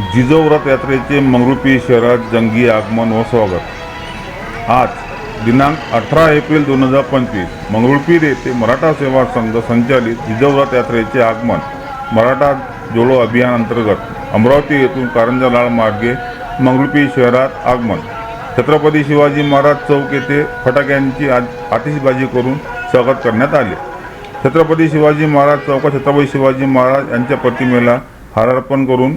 जिजो रथ यात्रेचे मंगरुपी शहरात जंगी आगमन व स्वागत. आज दिनांक अठरा एप्रिल दोन हजार पंचवीस मंगरुळपीर येथे मराठा सेवा संघ संचालित जिजो रथ यात्रेचे आगमन मराठा जोडो अभियान अंतर्गत अमरावती येथून कारंजा लाल मार्गे मंगरुळपीर शहरात आगमन. छत्रपती शिवाजी महाराज चौक येथे फटाक्यांची आतिशबाजी आतिषबाजी करून स्वागत करण्यात आले. छत्रपती शिवाजी महाराज चौकात छत्रपती शिवाजी महाराज यांच्या प्रतिमेला हारार्पण करून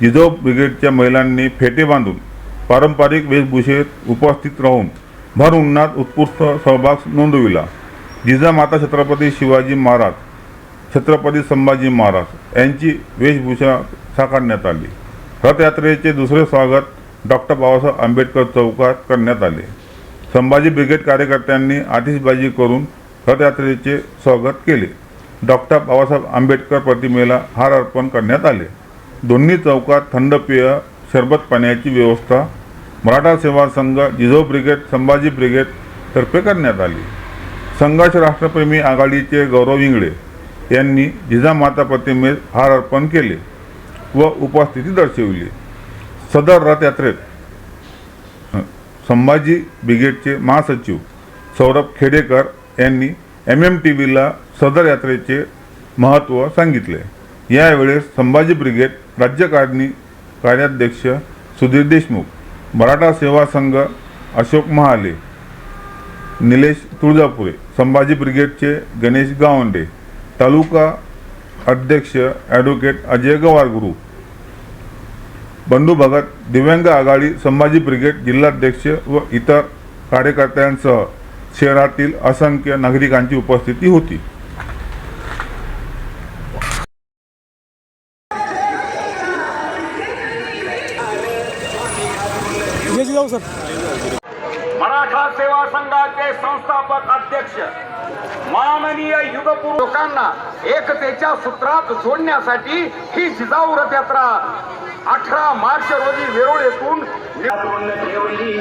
जिजो ब्रिगेडच्या महिलांनी फेटे बांधून पारंपरिक वेशभूषेत उपस्थित राहून भर उन्हात उत्कृष्ट सहभाग नोंदविला. जिजामाता छत्रपती शिवाजी महाराज छत्रपती संभाजी महाराज यांची वेशभूषा साकारण्यात आली. रथयात्रेचे दुसरे स्वागत डॉक्टर बाबासाहेब आंबेडकर चौकात करण्यात आले. संभाजी ब्रिगेड कार्यकर्त्यांनी आतिषबाजी करून रथयात्रेचे स्वागत केले. डॉक्टर बाबासाहेब आंबेडकर प्रतिमेला हार अर्पण करण्यात आले. दोन्ही चौकात थंड पेय सरबत पाण्याची व्यवस्था मराठा सेवा संघ जिझो ब्रिगेड संभाजी ब्रिगेड तर्फे करण्यात आली. संघर्ष राष्ट्रप्रेमी आघाडीचे गौरव इंगळे यांनी जिजामाता प्रतिमेस हार अर्पण केले व उपस्थिती दर्शविली. सदर रथयात्रेत संभाजी ब्रिगेडचे महासचिव सौरभ खेडेकर यांनी एम एम टी व्हीला सदर यात्रेचे महत्त्व सांगितले. यावेळेस संभाजी ब्रिगेड राज्यकारणी कार्याध्यक्ष सुधीर देशमुख मराठा सेवा संघ अशोक महाले निलेश तुळजापुरे संभाजी ब्रिगेडचे गणेश गावंडे तालुका अध्यक्ष ॲडव्होकेट अजय गवारगुरू बंडू भगत दिव्यांग आघाडी संभाजी ब्रिगेड जिल्हाध्यक्ष व इतर कार्यकर्त्यांसह शहरातील असंख्य नागरिकांची उपस्थिती होती. सर. मराठा सेवा संघाचे संस्थापक अध्यक्ष माननीय युगपूर लोकांना एकतेच्या सूत्रात जोडण्यासाठी ही जिजाऊ रथ यात्रा अठरा मार्च रोजी वेरूळ येथून ठेवली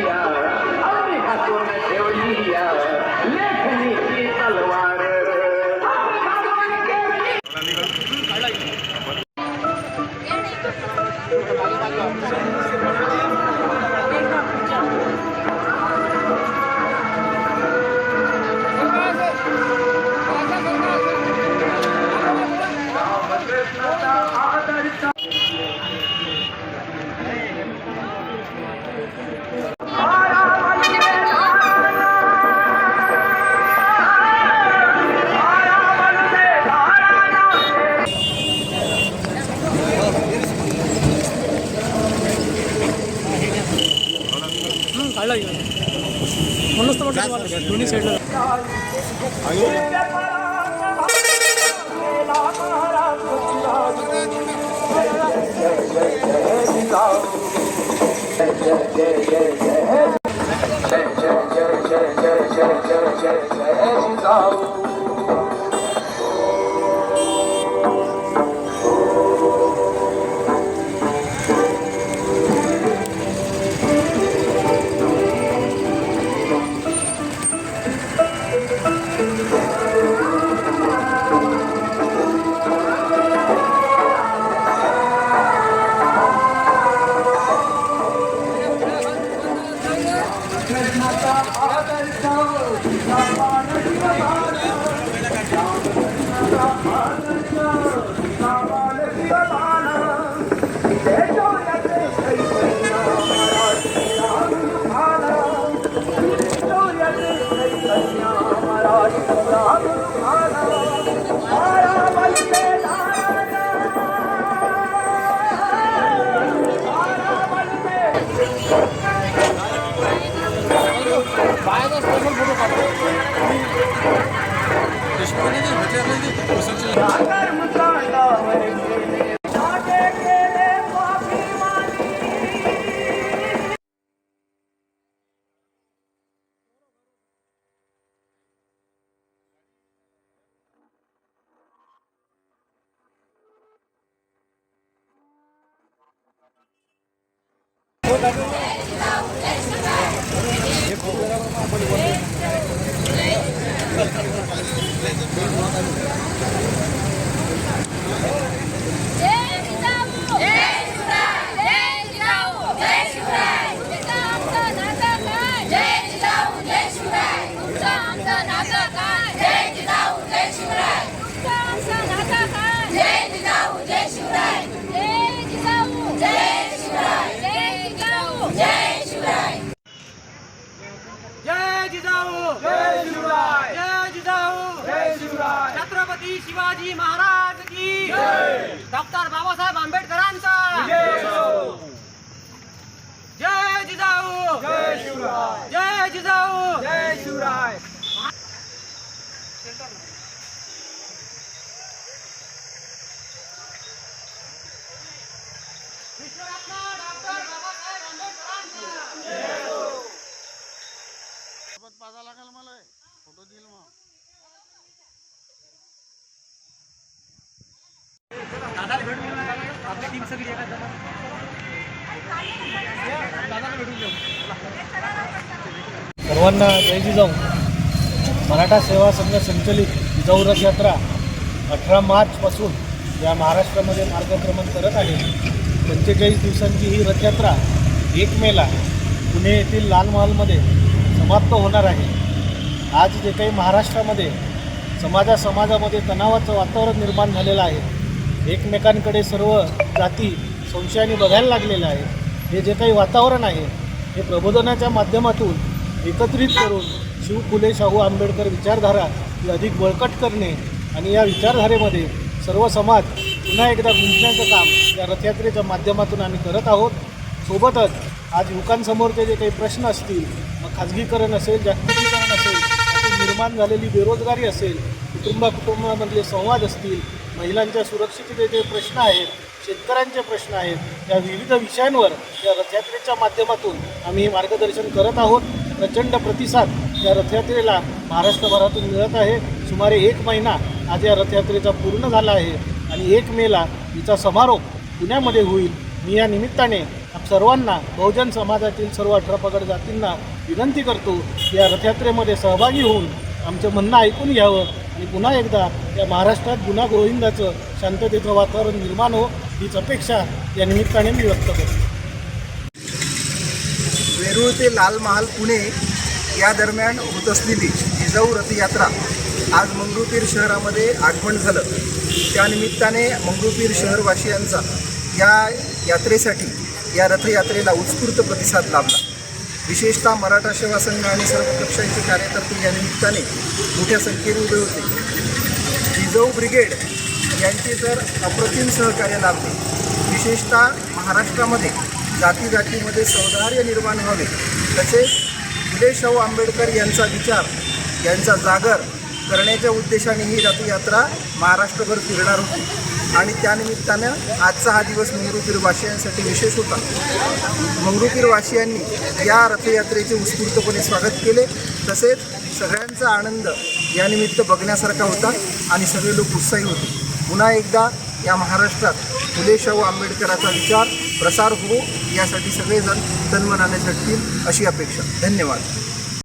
हं, काढला की म्हणूनच तर म्हटलं तुम्हाला दोन्ही Yeah. शिवाजी महाराज की डॉक्टर बाबासाहेब आंबेडकरांचा. जय जिजाऊ. जय शिवराय. जय जिजाऊ. जय शिवराय. सर्वांना जय जिजाऊ. मराठा सेवा संघ संचलित जिजाऊ रथ यात्रा अठरा मार्चपासून या महाराष्ट्रामध्ये मार्गक्रमण करत आहे. पंचेचाळीस दिवसांची ही रथयात्रा एक मेला पुणे येथील लाल महालमध्ये समाप्त होणार आहे. आज जे काही महाराष्ट्रामध्ये समाजा समाजामध्ये तणावाचं वातावरण निर्माण झालेलं आहे एकमेकांकडे सर्व जाती संशयाने बघायला लागलेल्या आहे. हे जे काही वातावरण आहे हे प्रबोधनाच्या माध्यमातून एकत्रित करून शिव फुले शाहू आंबेडकर विचारधारा ही अधिक बळकट करणे आणि या विचारधारेमध्ये सर्व समाज पुन्हा एकदा गुंतण्याचं काम या रथयात्रेच्या माध्यमातून आम्ही करत आहोत. सोबतच आज युवकांसमोरचे जे काही प्रश्न असतील मग खाजगीकरण असेल जागतिकीकरण असेल निर्माण झालेली बेरोजगारी असेल कुटुंबा कुटुंबामधले संवाद असतील महिलांच्या सुरक्षिततेचे जे प्रश्न आहेत शेतकऱ्यांचे प्रश्न आहेत या विविध विषयांवर या रथयात्रेच्या माध्यमातून आम्ही मार्गदर्शन करत आहोत. प्रचंड प्रतिसाद या रथयात्रेला महाराष्ट्रभरातून मिळत आहे. सुमारे एक महिना आज या रथयात्रेचा पूर्ण झाला आहे आणि एक मेला हिचा समारोप पुण्यामध्ये होईल. मी या निमित्ताने सर्वांना बहुजन समाजातील सर्व अठरा पगड जातींना विनंती करतो या रथयात्रेमध्ये सहभागी होऊन आमचं म्हणणं ऐकून घ्यावं. आणि पुन्हा एकदा या महाराष्ट्रात गुन्हा गोविंदाचं शांततेचं वातावरण निर्माण हो हीच अपेक्षा या निमित्ताने मी व्यक्त करतो. वेरूळ ते लाल महाल पुणे या दरम्यान होत असलेली जिजाऊ रथयात्रा आज मंगरुपीर शहरामध्ये आगमन झालं. त्यानिमित्ताने मंगरुपीर शहरवासियांचा या यात्रेसाठी या रथयात्रेला उत्स्फूर्त प्रतिसाद लाभला. विशेषतः मराठा सेवा संघ आणि सर्व पक्षांचे कार्यकर्ते या निमित्ताने मोठ्या संख्येने उभे होते. जिजाऊ ब्रिगेड यांचे तर अप्रतिम सहकार्य लाभले विशेषतः महाराष्ट्रामध्ये जाती जातीमध्ये सौहार्द निर्माण व्हावे तसेच फुले शाहू आंबेडकर यांचा विचार यांचा जागर करण्याच्या उद्देशाने ही रथयात्रा महाराष्ट्रभर फिरणार होती. आणि त्यानिमित्तानं आजचा हा दिवस मंगरुपीरवासियांसाठी विशेष होता. मंगरुपीरवासियांनी या रथयात्रेचे उत्स्फूर्तपणे स्वागत केले. तसेच सगळ्यांचा आनंद यानिमित्त बघण्यासारखा होता आणि सगळे लोक उत्साही होते. पुन्हा एकदा या महाराष्ट्रात फुले शाहू आंबेडकराचा विचार प्रसार होऊ यासाठी सगळेजण तन्मनाने झटतील अशी अपेक्षा. धन्यवाद.